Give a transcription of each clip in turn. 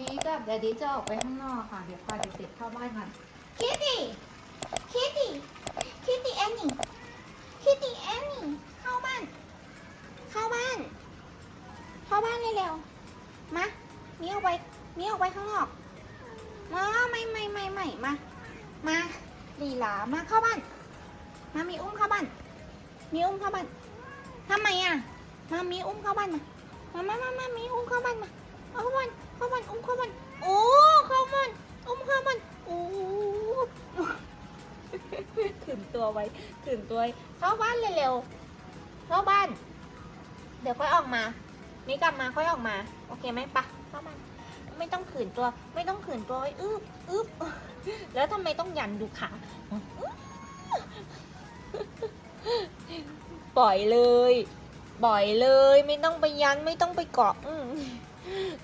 นี้กับเดดดี้จะออกไปข้างนอกค่ะ เดี๋ยวพาเด็กๆเข้าบ้านกันคิตตี้คิตตี้คิตตี้แอนนี่คิตตี้แอนนี่เข้าบ้าน เข้าบ้าน เข้าบ้านเร็วๆ มามีออกไปมีออกไปข้างนอก มาไม่ไม่ไม่ไม่มา มาลีหลามาเข้าบ้าน มามีอุ้มเข้าบ้าน มีอุ้มเข้าบ้านทำไมอะ มามีอุ้มเข้าบ้านมา มามามามามีอุ้มเข้าบ้านมา เข้าบ้านเข้าบ้านอุ้มเข้าบ้านโอ้เข้าบ้านอุ้มเข้าบ้านโอ้ขืนตัวไว้ขืนตัวเข้าบ้านเร็วๆเข้าบ้าน เดี๋ยวค่อยออกมานี่กลับมาค่อยออกมา โอเคไหมปะเข้าบ้านไม่ต้องขืนตัว ไม่ต้องขืนตัวไว้อึบอึบแล้วทำไมต้องยันดูขาปล่อยเลย ปล่อยเลย ไม่ต้องไปยันไม่ต้องไปเกาะอื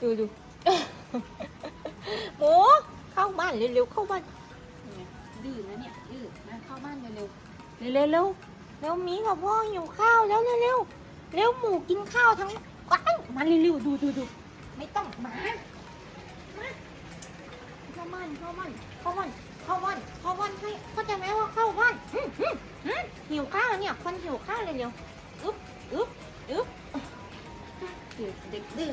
ดูดูหมูเข้าบ้านเร็วๆเข้าบ้านดื้อนะเนี่ยดื้อนะเข้าบ้านเร็วเร็วเร็วเร็วเร็วหมีกับพ่อหิวข้าวแล้วเร็วเร็วเร็วหมูกินข้าวทั้งวันมาเร็วเร็วดูดูดูไม่ต้องมามาเข้าบ้านเข้าบ้านเข้าบ้านเข้าบ้านเข้าบ้านให้เข้าใจไหมว่าเข้าบ้านอืมอืมอืมหิวข้าวเนี่ยคนหิวข้าวเร็วเร็วอึ๊บอึ๊บอึ๊บ เด็กดื้อ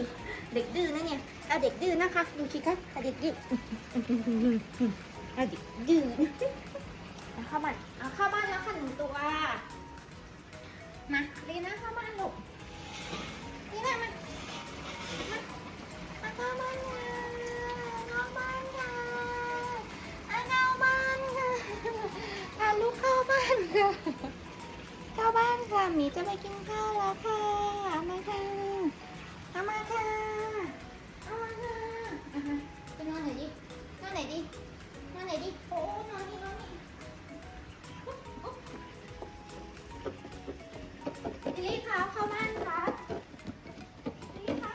เด็กดื้อนะเนี่ยเอาเด็กดื้อนะคะ ดูสิคะเอาเด็กดื้อเอาเด็กดื้อเอาเข้าบ้านเอาเข้าบ้านแล้วค่ะหนึ่งตัวมาลีน่าเข้าบ้านลูกลีน่ามามามาเข้าบ้านค่ะเข้าบ้านค่ะเอาเข้าบ้านค่ะพาลูกเข้าบ้านค่ะเข้าบ้านค่ะหมีจะไปกินข้าวแล้วค่ะ ไหนดินอนไหนดิโอ้นอนนี่นอนนี่ลิลลี่คะเข้าบ้านคะลิลลี่คะ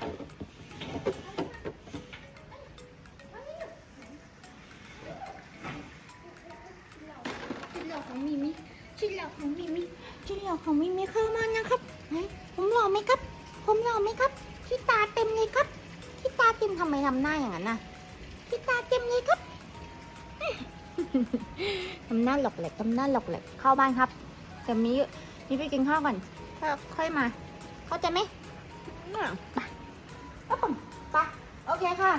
ชุดหล่อของมิมิชุดหล่อของมิมิชุดหล่อของมิมิเข้ามานะครับผมหล่อไหมครับ ผมหล่อไหมครับที่ตาเต็มเลยครับที่ตาเต็มทำไมทำหน้าอย่างนั้นน่ะที่ตา เต็มเลยครับทำหน้าหลอกแหลกทำหน้าหลอกแหลกเข้าบ้านครับแต่มีมีไปกินข้าวก่อนค่อยค่อยมา เข้าใจไหมน่ะไปเอาผมไปโอเคค่ะ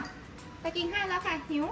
ไปกินข้าวแล้วค่ะหิว